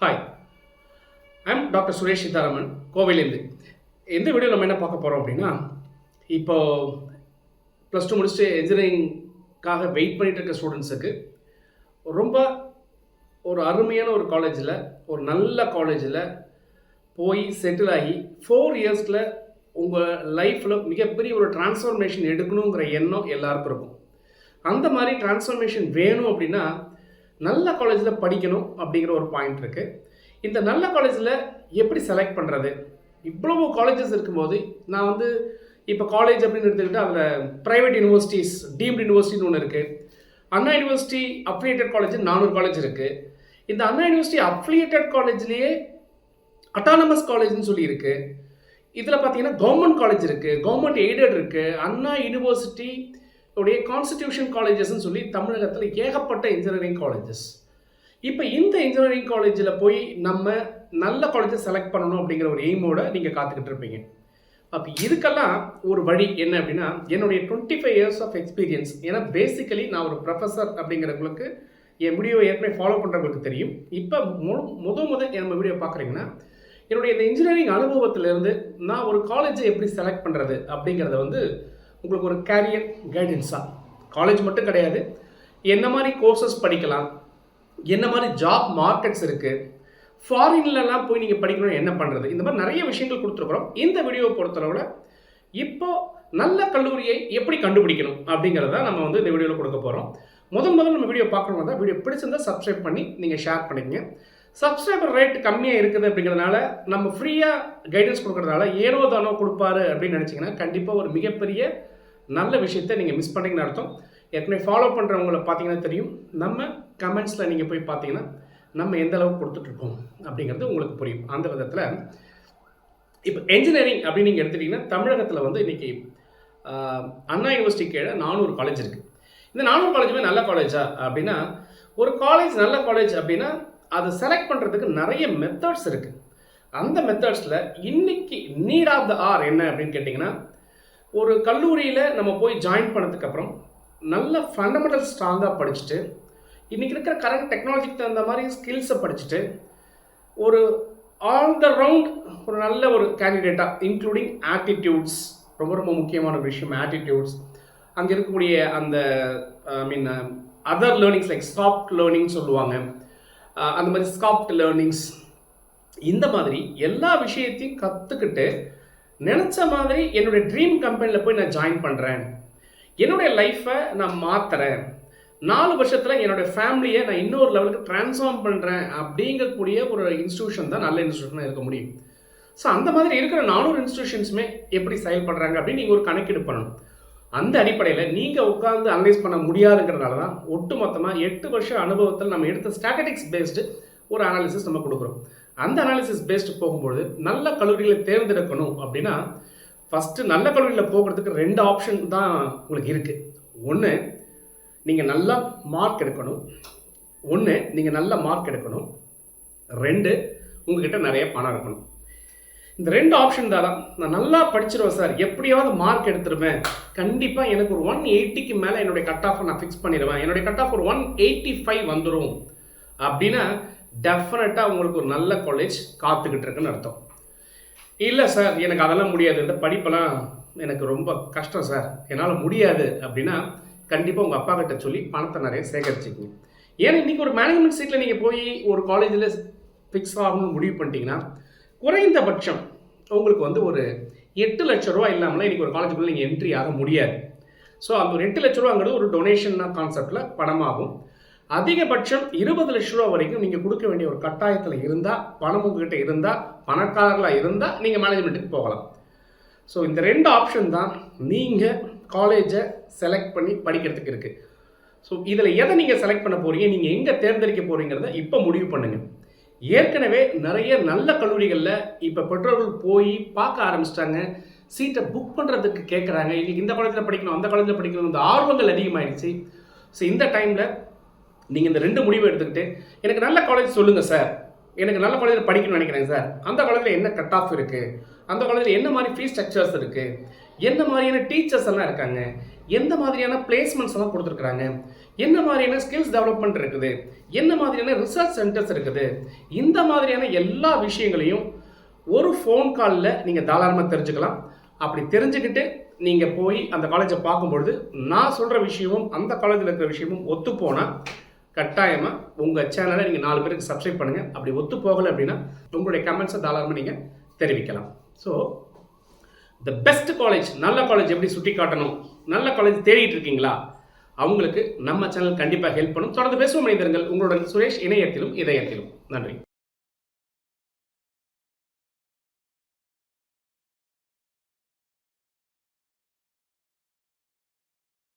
Hi I'm doctor Suresh Seetharaman கோவையிலேருந்து எந்த video நம்ம என்ன பார்க்க போகிறோம் அப்படின்னா இப்போ ப்ளஸ் டூ முடிச்சுட்டு என்ஜினியரிங்காக வெயிட் பண்ணிகிட்டு இருக்க ஸ்டூடெண்ட்ஸுக்கு ரொம்ப ஒரு அருமையான ஒரு காலேஜில் ஒரு நல்ல காலேஜில் போய் செட்டில் ஆகி ஃபோர் இயர்ஸில் உங்கள் லைஃப்பில் மிகப்பெரிய ஒரு டிரான்ஸ்ஃபர்மேஷன் எடுக்கணுங்கிற எண்ணம் எல்லாருக்கும் இருக்கும். அந்த மாதிரி டிரான்ஸ்ஃபர்மேஷன் வேணும் அப்படின்னா நல்ல காலேஜில் படிக்கணும் அப்படிங்கிற ஒரு பாயிண்ட் இருக்குது இந்த நல்ல காலேஜில் எப்படி செலக்ட் பண்ணுறது இவ்வளவு காலேஜஸ் இருக்கும்போது நான் வந்து இப்போ காலேஜ் அப்படின்னு எடுத்துக்கிட்டு அதில் ப்ரைவேட் யூனிவர்சிட்டிஸ் டீம்டு யூனிவர்சிட்டின்னு ஒன்று இருக்குது அண்ணா யூனிவர்சிட்டி அஃபிலியேட்டட் காலேஜ் நானூறு காலேஜ் இருக்குது இந்த அண்ணா யூனிவர்சிட்டி அஃபிலியேட்டட் காலேஜ்லேயே அட்டானமஸ் காலேஜ்னு சொல்லி இருக்குது இதில் பார்த்தீங்கன்னா கவர்மெண்ட் காலேஜ் இருக்குது கவர்மெண்ட் எய்டட் இருக்குது அண்ணா யூனிவர்சிட்டி உடைய கான்ஸ்டிடியூஷன் காலேஜஸ்ன்னு சொல்லி தமிழகத்தில் ஏகப்பட்ட இன்ஜினியரிங் காலேஜஸ் இப்போ இந்த இன்ஜினியரிங் காலேஜில் போய் நம்ம நல்ல காலேஜை செலக்ட் பண்ணணும் அப்படிங்கிற ஒரு எய்மோட நீங்கள் காத்துக்கிட்டு இருப்பீங்க. அப்போ இதுக்கெல்லாம் ஒரு வழி என்ன அப்படின்னா என்னுடைய twenty five years of experience ஏன்னா பேசிக்கலி நான் ஒரு ப்ரொஃபஸர் அப்படிங்கிறவங்களுக்கு என் வீடியோவை ஏற்கனவே ஃபாலோ பண்ணுறவங்களுக்கு தெரியும். இப்போ மு முத முத நம்ம வீடியோ பார்க்குறீங்கன்னா என்னுடைய இந்த இன்ஜினியரிங் அனுபவத்திலேருந்து நான் ஒரு காலேஜை எப்படி செலக்ட் பண்ணுறது அப்படிங்கிறத வந்து உங்களுக்கு ஒரு கேரியர் கைடன்ஸாக காலேஜ் மட்டும் கிடையாது. என்ன மாதிரி கோர்சஸ் படிக்கலாம்? என்ன மாதிரி ஜாப் மார்க்கெட்ஸ் இருக்குது ஃபாரின்லலாம் போய் நீங்கள் படிக்கணும் என்ன பண்ணுறது இந்த மாதிரி நிறைய விஷயங்கள் கொடுத்துருக்குறோம். இந்த வீடியோவை பொறுத்தளவில் இப்போ நல்ல கல்லூரியை எப்படி கண்டுபிடிக்கணும் அப்படிங்கிறத நம்ம வந்து இந்த வீடியோவில் கொடுக்க போகிறோம் முதல் முதல் நம்ம வீடியோ பார்க்கணும் தான் வீடியோ பிடிச்சிருந்தால் சப்ஸ்கிரைப் பண்ணி நீங்கள் ஷேர் பண்ணிக்கங்க. சப்ஸ்கிரைபர் ரேட் கம்மியாக இருக்குது அப்படிங்கிறதுனால நம்ம ஃப்ரீயாக கைடன்ஸ் கொடுக்கறதுனால ஏனோ தானோ கொடுப்பாரு அப்படின்னு நினச்சிங்கன்னா கண்டிப்பாக ஒரு மிகப்பெரிய நல்ல விஷயத்தை நீங்கள் மிஸ் பண்ணிங்கன்னு அர்த்தம். ஏற்கனவே ஃபாலோ பண்ணுறவங்கள பார்த்தீங்கன்னா தெரியும். நம்ம கமெண்ட்ஸில் நீங்கள் போய் பார்த்தீங்கன்னா நம்ம எந்த அளவுக்கு கொடுத்துட்ருக்கோம் அப்படிங்கிறது உங்களுக்கு புரியும். அந்த விதத்தில் இப்போ என்ஜினியரிங் அப்படின்னு நீங்கள் எடுத்துட்டிங்கன்னா தமிழகத்தில் வந்து இன்றைக்கி அண்ணா யூனிவர்சிட்டி கீழே நானூறு காலேஜ் இருக்குது இந்த நானூறு காலேஜுமே நல்ல காலேஜா அப்படின்னா ஒரு காலேஜ் நல்ல காலேஜ் அப்படின்னா அதை செலக்ட் பண்ணுறதுக்கு நிறைய மெத்தட்ஸ் இருக்குது அந்த மெத்தட்ஸில் இன்னைக்கு நீட் ஆஃப் த ஆர் என்ன அப்படின்னு கேட்டிங்கன்னா ஒரு கல்லூரியில் நம்ம போய் ஜாயின் பண்ணதுக்கப்புறம் நல்ல ஃபண்டமெண்டல் ஸ்ட்ராங்காக படிச்சுட்டு இன்றைக்கி இருக்கிற கரண்ட் டெக்னாலஜிக்கு தகுந்த மாதிரி ஸ்கில்ஸை படிச்சுட்டு ஒரு ஆல் த ரவுண்ட் ஒரு நல்ல ஒரு கேண்டிடேட்டாக இன்க்ளூடிங் ஆட்டிடியூட்ஸ் ரொம்ப ரொம்ப முக்கியமான ஒரு விஷயம் ஆட்டிடியூட்ஸ் அங்கே இருக்கக்கூடிய அந்த I mean other learnings like soft learning சொல்லுவாங்க. அந்த மாதிரி ஸ்காப்ட் லேர்னிங்ஸ் இந்த மாதிரி எல்லா விஷயத்தையும் கற்றுக்கிட்டு நினச்ச மாதிரி என்னுடைய ட்ரீம் கம்பெனியில் போய் நான் ஜாயின் பண்ணுறேன் என்னுடைய லைஃப்பை நான் மாற்றுறேன் நாலு வருஷத்தில் என்னுடைய ஃபேமிலியை நான் இன்னொரு லெவலுக்கு ட்ரான்ஸ்ஃபார்ம் பண்ணுறேன் அப்படிங்கக்கூடிய ஒரு இன்ஸ்டியூஷன் தான் நல்ல இன்ஸ்டியூஷனாக இருக்க முடியும். ஸோ அந்த மாதிரி இருக்கிற நானூறு இன்ஸ்டியூஷன்ஸுமே எப்படி செயல்படுறாங்க அப்படின்னு நீங்கள் ஒரு கணக்கெடுப்பு பண்ணணும். அந்த அடிப்படையில் நீங்கள் உட்காந்து அனலைஸ் பண்ண முடியாதுங்கிறதுனால தான் ஒட்டு மொத்தமாக எட்டு வருஷம் அனுபவத்தில் நம்ம எடுத்த ஸ்டாட்டிக்ஸ் பேஸ்டு ஒரு அனாலிசிஸ் நம்ம கொடுக்குறோம். அந்த அனாலிசிஸ் பேஸ்டு போகும்போது நல்ல கல்லூரிகளை தேர்ந்தெடுக்கணும் அப்படின்னா ஃபஸ்ட்டு நல்ல கல்லூரியில் போகிறதுக்கு ரெண்டு ஆப்ஷன் தான் உங்களுக்கு இருக்குது ஒன்று நீங்கள் நல்லா மார்க் எடுக்கணும். ஒன்று நீங்கள் நல்ல மார்க் எடுக்கணும். ரெண்டு உங்ககிட்ட நிறைய பணம் இருக்கணும். இந்த ரெண்டு ஆப்ஷன் தான். நான் நல்லா படிச்சிருவேன் சார். எப்படியாவது மார்க் எடுத்துருவேன். கண்டிப்பாக எனக்கு ஒரு ஒன் எயிட்டிக்கு மேலே என்னுடைய கட் ஆஃப் நான் ஃபிக்ஸ் பண்ணிடுவேன் என்னுடைய கட் ஆஃப் ஒரு ஒன் எயிட்டி ஃபைவ் வந்துடும் அப்படின்னா டெஃபினட்டாக உங்களுக்கு ஒரு நல்ல காலேஜ் காத்துக்கிட்டு இருக்குன்னு அர்த்தம். இல்லை சார் எனக்கு அதெல்லாம் முடியாது. இந்த படிப்பெல்லாம் எனக்கு ரொம்ப கஷ்டம் சார். என்னால் முடியாது. அப்படின்னா கண்டிப்பாக உங்கள் அப்பா கிட்ட சொல்லி பணத்தை நிறைய சேகரிச்சுக்கங்க. ஏன்னா இன்றைக்கி ஒரு மேனேஜ்மெண்ட் சீட்டில் நீங்கள் போய் ஒரு காலேஜில் ஃபிக்ஸ் ஆகணும்னு முடிவு பண்ணிட்டீங்கன்னா குறைந்தபட்சம் உங்களுக்கு வந்து ஒரு எட்டு லட்ச ரூபா இல்லாமல் இன்றைக்கி ஒரு காலேஜுக்குள்ளே நீங்கள் என்ட்ரி ஆக முடியாது. ஸோ அந்த ஒரு எட்டு லட்ச ரூபாங்கிறது ஒரு டொனேஷன் கான்செப்டில் பணமாகும். அதிகபட்சம் இருபது லட்ச ரூபா வரைக்கும் நீங்கள் கொடுக்க வேண்டிய ஒரு கட்டாயத்தில் இருந்தால் பணம் உங்ககிட்ட இருந்தால் பணக்காரர்களாக இருந்தால் நீங்கள் மேனேஜ்மெண்ட்டுக்கு போகலாம். ஸோ இந்த ரெண்டு ஆப்ஷன் தான் நீங்கள் காலேஜை செலக்ட் பண்ணி படிக்கிறதுக்கு இருக்குது ஸோ இதில் எதை நீங்கள் செலக்ட் பண்ண போகிறீங்க நீங்கள் எங்கே தேர்ந்தெடுக்க போகிறீங்கிறத இப்போ முடிவு பண்ணுங்கள் ஏற்கனவே நிறைய நல்ல கல்லூரிகளில் இப்போ பெற்றோர்கள் போய் பார்க்க ஆரம்பிச்சிட்டாங்க. சீட்டை புக் பண்ணுறதுக்கு கேட்குறாங்க இன்றைக்கி இந்த காலேஜில் படிக்கணும் அந்த காலேஜில் படிக்கணும் இந்த ஆர்வங்கள் அதிகமாகிடுச்சு ஸோ இந்த டைமில் நீங்கள் இந்த ரெண்டு முடிவு எடுத்துக்கிட்டு எனக்கு நல்ல காலேஜ் சொல்லுங்கள் சார் எனக்கு நல்ல காலேஜில் படிக்கணும்னு நினைக்கிறேன் சார் அந்த காலேஜில் என்ன கட் ஆஃப் இருக்குது அந்த காலேஜில் என்ன மாதிரி ஃபீஸ் ஸ்ட்ரக்சர்ஸ் இருக்குது என்ன மாதிரியான டீச்சர்ஸ் எல்லாம் இருக்காங்க? எந்த மாதிரியான பிளேஸ்மெண்ட்ஸ் எல்லாம் கொடுத்துருக்குறாங்க? என்ன மாதிரியான ஸ்கில்ஸ் டெவலப்மெண்ட் இருக்குது? என்ன மாதிரியான ரிசர்ச் சென்டர்ஸ் இருக்குது? இந்த மாதிரியான எல்லா விஷயங்களையும் ஒரு ஃபோன் காலில் நீங்கள் தாராளமாக தெரிஞ்சுக்கலாம். அப்படி தெரிஞ்சுக்கிட்டு நீங்கள் போய் அந்த காலேஜை பார்க்கும்பொழுது நான் சொல்கிற விஷயமும் அந்த காலேஜில் இருக்கிற விஷயமும் ஒத்து போனால் கட்டாயமாக உங்கள் சேனலை நீங்கள் நாலு பேருக்கு சப்ஸ்கிரைப் பண்ணுங்கள் அப்படி ஒத்து போகலை அப்படின்னா உங்களுடைய கமெண்ட்ஸை தாராளமாக நீங்கள் தெரிவிக்கலாம். ஸோ த பெஸ்ட் காலேஜ் நல்ல காலேஜ் எப்படி சுட்டி காட்டணும்? நல்ல காலேஜ் தேடிட்டு இருக்கீங்களா? அவங்களுக்கு நம்ம சேனல் கண்டிப்பாக ஹெல்ப் பண்ணும். தொடர்ந்து பேசுவோம் மனிதர்கள் உங்களுடன் சுரேஷ் இணையத்திலும் இதயத்திலும். நன்றி.